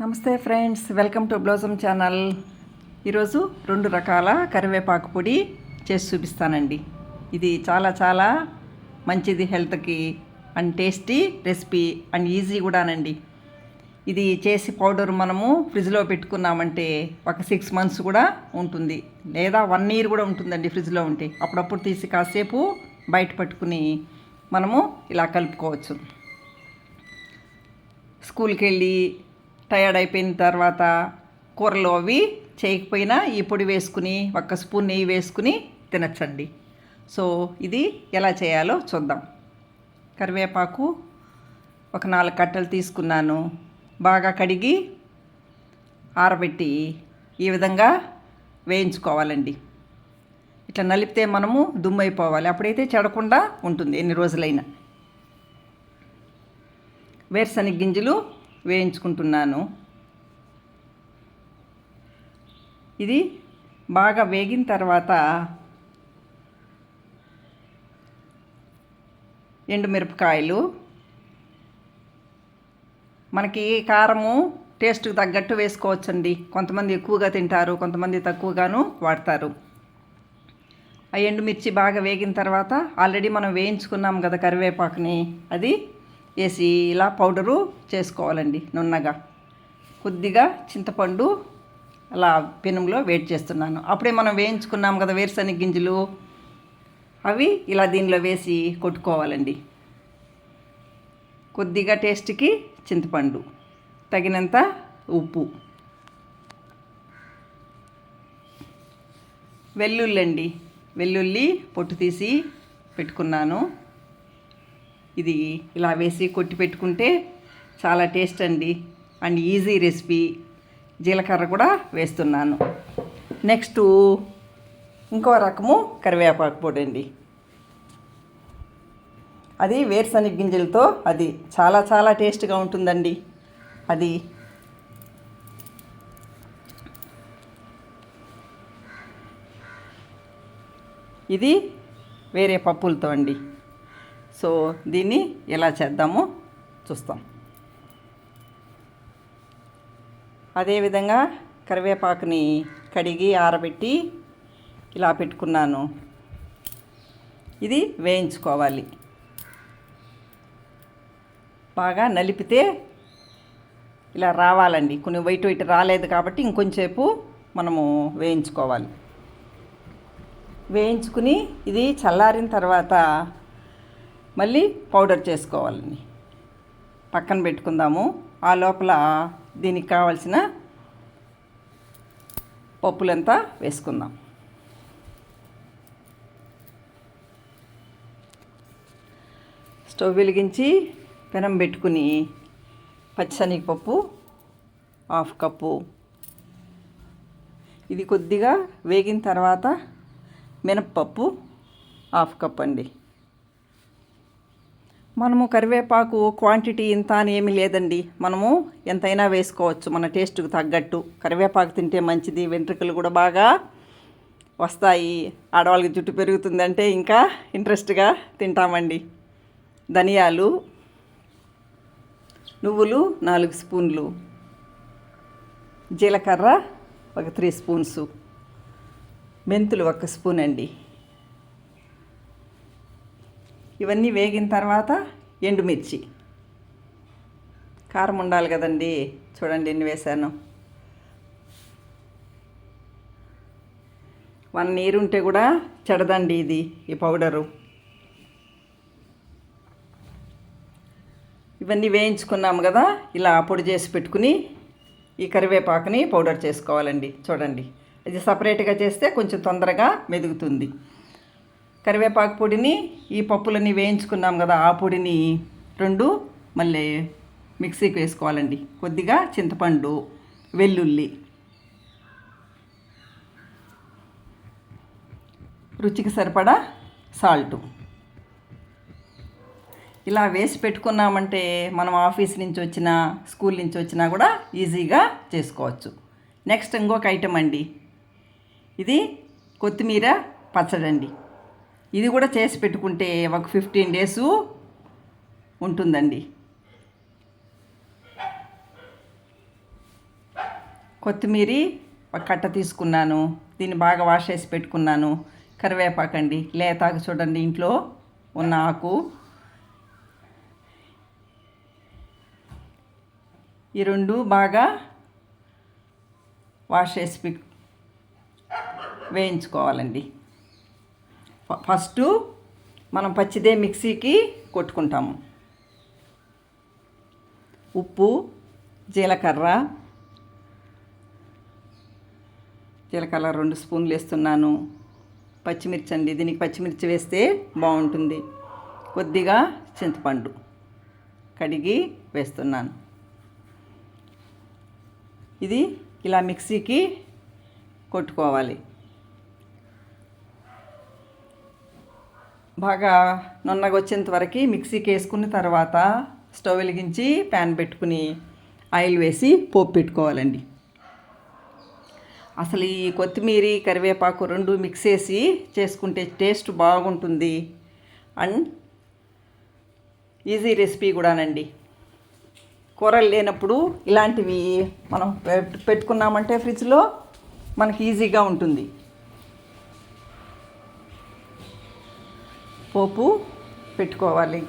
నమస్తే friends welcome to blossom channel. ఈరోజు రెండు రకాల కరివేపాకు పొడి చేసి చూపిస్తానండి. ఇది చాలా చాలా మంచిది హెల్త్కి and tasty recipe and easy కూడానండి. ఇది చేసి పౌడర్ మనము ఫ్రిడ్జ్లో పెట్టుకున్నామంటే ఒక సిక్స్ మంత్స్ కూడా ఉంటుంది. లేదా వన్ ఇయర్ కూడా ఉంటుందండి ఫ్రిడ్జ్లో ఉంటే. అప్పుడప్పుడు తీసి కాసేపు బయట పట్టుకుని మనము ఇలా కలుపుకోవచ్చు. స్కూల్కి వెళ్ళి టయర్డ్ అయిపోయిన తర్వాత కూరలు అవి చేయకపోయినా ఈ పొడి వేసుకుని ఒక్క స్పూన్ నెయ్యి వేసుకుని తినచ్చండి. సో ఇది ఎలా చేయాలో చూద్దాం. కరివేపాకు ఒక నాలుగు కట్టలు తీసుకున్నాను. బాగా కడిగి ఆరబెట్టి ఈ విధంగా వేయించుకోవాలండి. ఇట్లా నలిపితే మనము దుమ్ము అయిపోవాలి అప్పుడైతే చెడకుండా ఉంటుంది ఎన్ని రోజులైనా. వేరుశనగ గింజలు వేయించుకుంటున్నాను. ఇది బాగా వేగిన తర్వాత ఎండుమిరపకాయలు. మనకి కారము టేస్ట్కి తగ్గట్టు వేసుకోవచ్చండి. కొంతమంది ఎక్కువగా తింటారు కొంతమంది తక్కువగాను వాడతారు. ఆ ఎండుమిర్చి బాగా వేగిన తర్వాత ఆల్రెడీ మనం వేయించుకున్నాం కదా కరివేపాకుని అది వేసి ఇలా పౌడరు చేసుకోవాలండి నున్నగా. కొద్దిగా చింతపండు అలా పెనంలో వేడి చేస్తున్నాను. అప్పుడే మనం వేయించుకున్నాం కదా వేరుశనగ గింజలు. అవి ఇలా దీనిలో వేసి కొట్టుకోవాలండి. కొద్దిగా టేస్ట్కి చింతపండు తగినంత ఉప్పు. వెల్లుల్లి అండి వెల్లుల్లి పొట్టు తీసి పెట్టుకున్నాను. ఇది ఇలా వేసి కొట్టి పెట్టుకుంటే చాలా టేస్ట్ అండి. అండ్ ఈజీ రెసిపీ జీలకర్ర కూడా వేస్తున్నాను. నెక్స్ట్ ఇంకో రకము కరివేపాకు పొడి అండి. అది వేరుశనగ గింజలతో అది చాలా చాలా టేస్ట్గా ఉంటుందండి. అది ఇది వేరే పప్పులతో అండి. సో దీన్ని ఎలా చేద్దామో చూస్తాం. అదేవిధంగా కరివేపాకుని కడిగి ఆరబెట్టి ఇలా పెట్టుకున్నాను. ఇది వేయించుకోవాలి. బాగా నలిపితే ఇలా రావాలండి. కొన్ని వైట్ వైట్ రాలేదు కాబట్టి ఇంకొంచేపు మనము వేయించుకోవాలి. వేయించుకుని ఇది చల్లారిన తర్వాత మళ్ళీ పౌడర్ చేసుకోవాలండి పక్కన పెట్టుకుందాము. ఆ లోపల దీనికి కావాల్సిన పప్పులంతా వేసుకుందాం. స్టవ్ వెలిగించి పెనం పెట్టుకుని పచ్చిశనగపప్పు హాఫ్ కప్పు. ఇది కొద్దిగా వేగిన తర్వాత మినప్పప్పు హాఫ్ కప్ అండి. మనము కరివేపాకు క్వాంటిటీ ఇంత అని ఏమీ లేదండి. మనము ఎంతైనా వేసుకోవచ్చు. మన టేస్ట్కి తగ్గట్టు. కరివేపాకు తింటే మంచిది. వెంట్రుకలు కూడా బాగా వస్తాయి. ఆడవాళ్ళకి జుట్టు పెరుగుతుందంటే ఇంకా ఇంట్రెస్ట్గా తింటామండి. ధనియాలు నువ్వులు నాలుగు స్పూన్లు జీలకర్ర ఒక త్రీ స్పూన్స్ మెంతులు ఒక స్పూన్ అండి. ఇవన్నీ వేగిన తర్వాత ఎండుమిర్చి. కారం ఉండాలి కదండి. చూడండి ఎన్ని వేశాను. వన్ నీరు ఉంటే కూడా చెడదండి ఇది ఈ పౌడరు. ఇవన్నీ వేయించుకున్నాము కదా ఇలా పొడి చేసి పెట్టుకుని ఈ కరివేపాకుని పౌడర్ చేసుకోవాలండి. చూడండి. ఇది సపరేట్గా చేస్తే కొంచెం తొందరగా మెదుగుతుంది. కరివేపాకు పొడిని ఈ పప్పులన్నీ వేయించుకున్నాం కదా ఆ పొడిని రెండు మళ్ళీ మిక్సీకి వేసుకోవాలండి. కొద్దిగా చింతపండు వెల్లుల్లి. రుచికి సరిపడా సాల్టు. ఇలా వేసి పెట్టుకున్నామంటే మనం ఆఫీస్ నుంచి వచ్చినా స్కూల్ నుంచి వచ్చినా కూడా ఈజీగా చేసుకోవచ్చు. నెక్స్ట్ ఇంకొక ఐటెం అండి. ఇది కొత్తిమీర పచ్చడండి. ఇది కూడా చేసి పెట్టుకుంటే ఒక ఫిఫ్టీన్ డేస్ ఉంటుందండి. కొత్తిమీర ఒక కట్ట తీసుకున్నాను దీన్ని బాగా వాష్ చేసి పెట్టుకున్నాను. కరివేపాకండి లేతాకు చూడండి ఇంట్లో ఉన్న ఆకు. ఈ రెండు బాగా వాష్ చేసి పె- వేయించుకోవాలండి. ఫస్ట్ మనం పచ్చిదే మిక్సీకి కొట్టుకుంటాము. ఉప్పు జీలకర్ర జీలకర్ర రెండు స్పూన్లు వేస్తున్నాను. పచ్చిమిర్చి అండి దీనికి పచ్చిమిర్చి వేస్తే బాగుంటుంది. కొద్దిగా చింతపండు కడిగి వేస్తున్నాను. ఇది ఇలా మిక్సీకి కొట్టుకోవాలి. బాగా నున్నగా వచ్చేంత వరకు మిక్సీకి వేసుకున్న తర్వాత స్టవ్ వెలిగించి ప్యాన్ పెట్టుకుని ఆయిల్ వేసి పోపు పెట్టుకోవాలండి. అసలు ఈ కొత్తిమీర కరివేపాకు రెండు మిక్స్ చేసి చేసుకుంటే టేస్ట్ బాగుంటుంది. అండ్ ఈజీ రెసిపీ కూడానండి. కూరలు లేనప్పుడు ఇలాంటివి మనం పెట్టుకున్నామంటే ఫ్రిడ్జ్లో మనకి ఈజీగా ఉంటుంది. పోపు పెట్టుకోవాలి.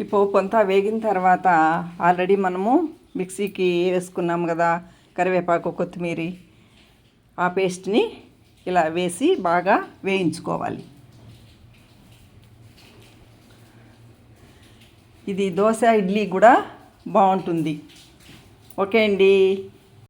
ఈ పోపు అంతా వేగిన తర్వాత ఆల్రెడీ మనము మిక్సీకి వేసుకున్నాము కదా కరివేపాకు కొత్తిమీర. ఆ పేస్ట్ని ఇలా వేసి బాగా వేయించుకోవాలి. ఇది దోశ ఇడ్లీ కూడా బాగుంటుంది. ఓకే అండి.